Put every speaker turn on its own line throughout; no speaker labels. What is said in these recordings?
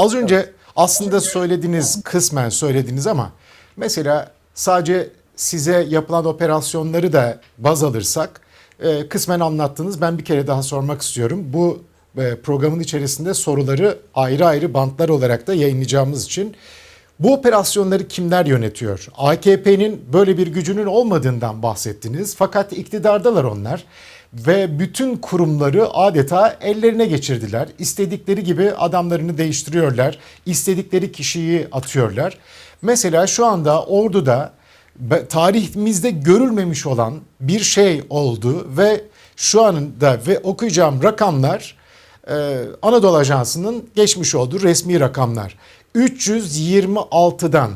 Az önce aslında söylediğiniz kısmen söylediniz ama mesela sadece size yapılan operasyonları da baz alırsak e, kısmen anlattınız. Ben bir kere daha sormak istiyorum. Bu e, programın içerisinde soruları ayrı ayrı bantlar olarak da yayınlayacağımız için bu operasyonları kimler yönetiyor? AKP'nin böyle bir gücünün olmadığından bahsettiniz. Fakat iktidardalar onlar ve bütün kurumları adeta ellerine geçirdiler. İstedikleri gibi adamlarını değiştiriyorlar. İstedikleri kişiyi atıyorlar. Mesela şu anda orduda tarihimizde görülmemiş olan bir şey oldu ve şu anda ve okuyacağım rakamlar e, Anadolu Ajansı'nın geçmiş olduğu resmi rakamlar. 326'dan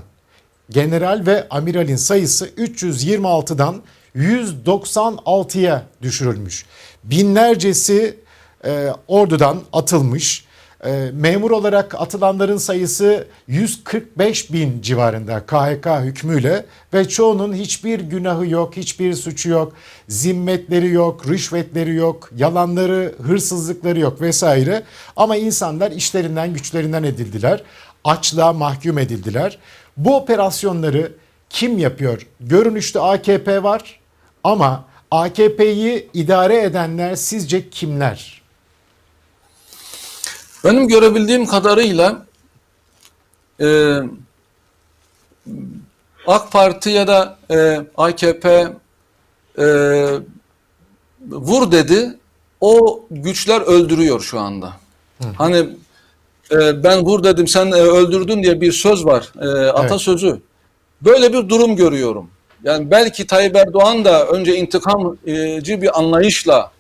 general ve amiralin sayısı 326'dan 196'ya düşürülmüş. Binlercesi e, ordudan atılmış. E, memur olarak atılanların sayısı 145 bin civarında KHK hükmüyle ve çoğunun hiçbir günahı yok, hiçbir suçu yok, zimmetleri yok, rüşvetleri yok, yalanları, hırsızlıkları yok vesaire. Ama insanlar işlerinden güçlerinden edildiler, açlığa mahkum edildiler. Bu operasyonları kim yapıyor? Görünüşte AKP var ama AKP'yi idare edenler sizce kimler?
Benim görebildiğim kadarıyla e, AK Parti ya da e, AKP e, vur dedi. O güçler öldürüyor şu anda. Hani e, ben vur dedim sen e, öldürdün diye bir söz var. E, atasözü. Böyle bir durum görüyorum. Yani belki Tayyip Erdoğan da önce intikamcı bir anlayışla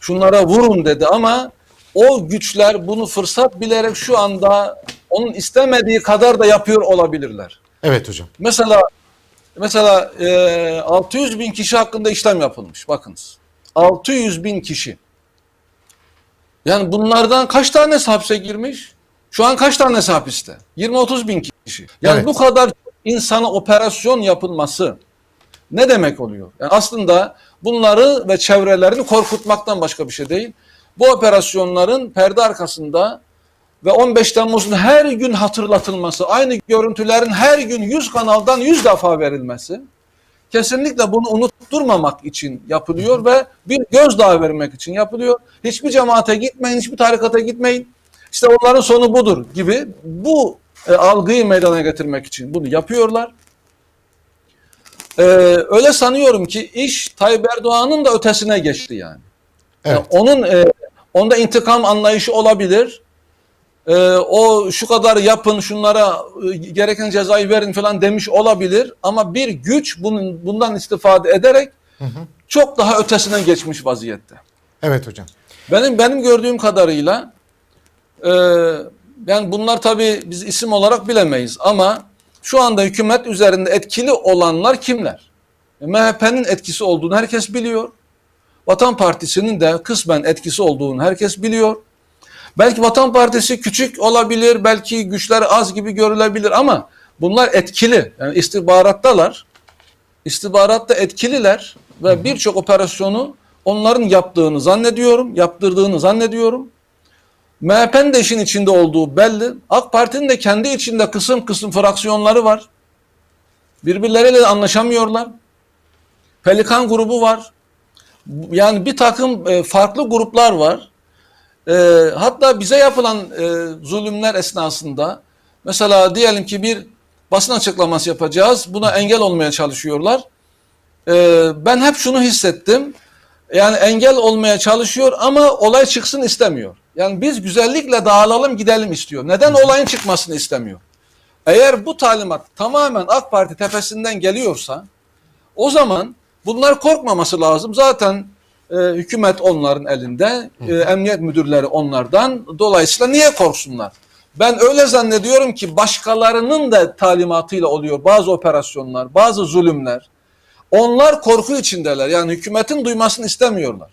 şunlara vurun dedi ama o güçler bunu fırsat bilerek şu anda onun istemediği kadar da yapıyor olabilirler.
Evet hocam.
Mesela mesela e, 600 bin kişi hakkında işlem yapılmış. Bakınız. 600 bin kişi. Yani bunlardan kaç tanesi hapse girmiş? Şu an kaç tanesi hapiste? 20-30 bin kişi. Yani
Evet.
bu kadar insana operasyon yapılması ne demek oluyor? Yani aslında bunları ve çevrelerini korkutmaktan başka bir şey değil. Bu operasyonların perde arkasında ve 15 Temmuz'un her gün hatırlatılması, aynı görüntülerin her gün 100 kanaldan 100 defa verilmesi kesinlikle bunu unutturmamak için yapılıyor ve bir gözdağı vermek için yapılıyor. Hiçbir cemaate gitmeyin, hiçbir tarikata gitmeyin. İşte onların sonu budur gibi bu e, algıyı meydana getirmek için bunu yapıyorlar. Ee, öyle sanıyorum ki iş Tayyip Erdoğan'ın da ötesine geçti yani.
Evet.
Yani onun e, onda intikam anlayışı olabilir. E, o şu kadar yapın, şunlara e, gereken cezayı verin falan demiş olabilir. Ama bir güç bunun bundan istifade ederek çok daha ötesine geçmiş vaziyette.
Evet hocam.
Benim benim gördüğüm kadarıyla e, yani bunlar tabii biz isim olarak bilemeyiz ama şu anda hükümet üzerinde etkili olanlar kimler? E, MHP'nin etkisi olduğunu herkes biliyor. Vatan Partisi'nin de kısmen etkisi olduğunu herkes biliyor. Belki Vatan Partisi küçük olabilir, belki güçler az gibi görülebilir ama bunlar etkili. Yani istihbarattalar. İstihbaratta etkililer ve birçok operasyonu onların yaptığını zannediyorum, yaptırdığını zannediyorum. MHP'nin de işin içinde olduğu belli. AK Parti'nin de kendi içinde kısım kısım fraksiyonları var. Birbirleriyle de anlaşamıyorlar. Pelikan grubu var. Yani bir takım e, farklı gruplar var. E, hatta bize yapılan e, zulümler esnasında mesela diyelim ki bir basın açıklaması yapacağız. Buna engel olmaya çalışıyorlar. E, ben hep şunu hissettim. Yani engel olmaya çalışıyor ama olay çıksın istemiyor. Yani biz güzellikle dağılalım gidelim istiyor. Neden olayın çıkmasını istemiyor? Eğer bu talimat tamamen AK Parti tepesinden geliyorsa o zaman bunlar korkmaması lazım. Zaten e, hükümet onların elinde, e, emniyet müdürleri onlardan. Dolayısıyla niye korksunlar? Ben öyle zannediyorum ki başkalarının da talimatıyla oluyor bazı operasyonlar, bazı zulümler. Onlar korku içindeler. Yani hükümetin duymasını istemiyorlar.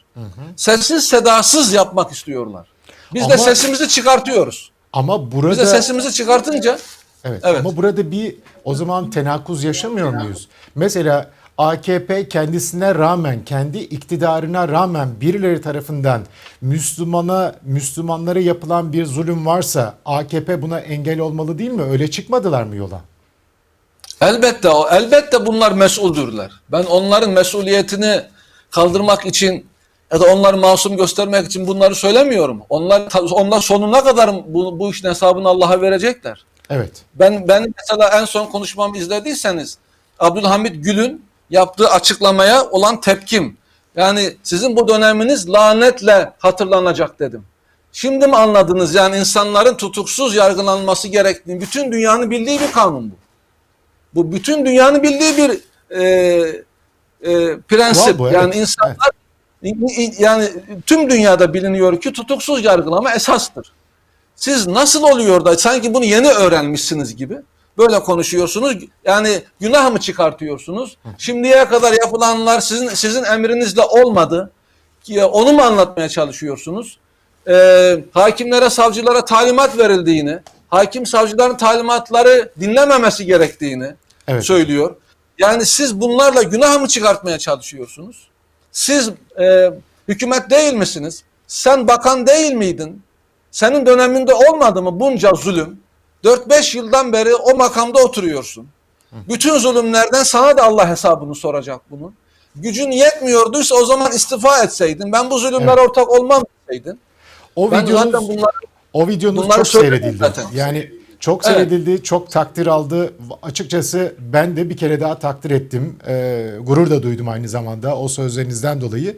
Sessiz sedasız yapmak istiyorlar. Biz de
Ama-
sesimizi çıkartıyoruz.
Ama
Biz de
burada
sesimizi çıkartınca
Evet,
Evet.
ama burada bir o zaman tenakuz yaşamıyor muyuz? Mesela AKP kendisine rağmen, kendi iktidarına rağmen birileri tarafından Müslümana, Müslümanlara yapılan bir zulüm varsa AKP buna engel olmalı değil mi? Öyle çıkmadılar mı yola?
Elbette o, elbette bunlar mesuldürler. Ben onların mesuliyetini kaldırmak için ya da onları masum göstermek için bunları söylemiyorum. Onlar onlar sonuna kadar bu, bu işin hesabını Allah'a verecekler.
Evet.
Ben ben mesela en son konuşmamı izlediyseniz Abdülhamit Gül'ün yaptığı açıklamaya olan tepkim. Yani sizin bu döneminiz lanetle hatırlanacak dedim. Şimdi mi anladınız yani insanların tutuksuz yargılanması gerektiğini bütün dünyanın bildiği bir kanun bu. Bu bütün dünyanın bildiği bir e, e, prensip.
Bu, evet.
Yani insanlar yani tüm dünyada biliniyor ki tutuksuz yargılama esastır. Siz nasıl oluyor da sanki bunu yeni öğrenmişsiniz gibi böyle konuşuyorsunuz. Yani günah mı çıkartıyorsunuz? Şimdiye kadar yapılanlar sizin sizin emrinizle olmadı. Ki Onu mu anlatmaya çalışıyorsunuz? Ee, hakimlere, savcılara talimat verildiğini, hakim savcıların talimatları dinlememesi gerektiğini
Evet.
söylüyor. Yani siz bunlarla günah mı çıkartmaya çalışıyorsunuz? Siz e, hükümet değil misiniz? Sen bakan değil miydin? Senin döneminde olmadı mı bunca zulüm? 4-5 yıldan beri o makamda oturuyorsun. Bütün zulümlerden sana da Allah hesabını soracak bunu. Gücün yetmiyorduysa o zaman istifa etseydin. Ben bu zulümlere
Evet.
ortak olmam deseydin.
O
Ben
videonuz,
zaten bunlar
o videonuz çok seyredildi.
zaten.
Yani çok
Evet.
seyredildi, çok takdir aldı. Açıkçası ben de bir kere daha takdir ettim. Ee, gurur da duydum aynı zamanda o sözlerinizden dolayı.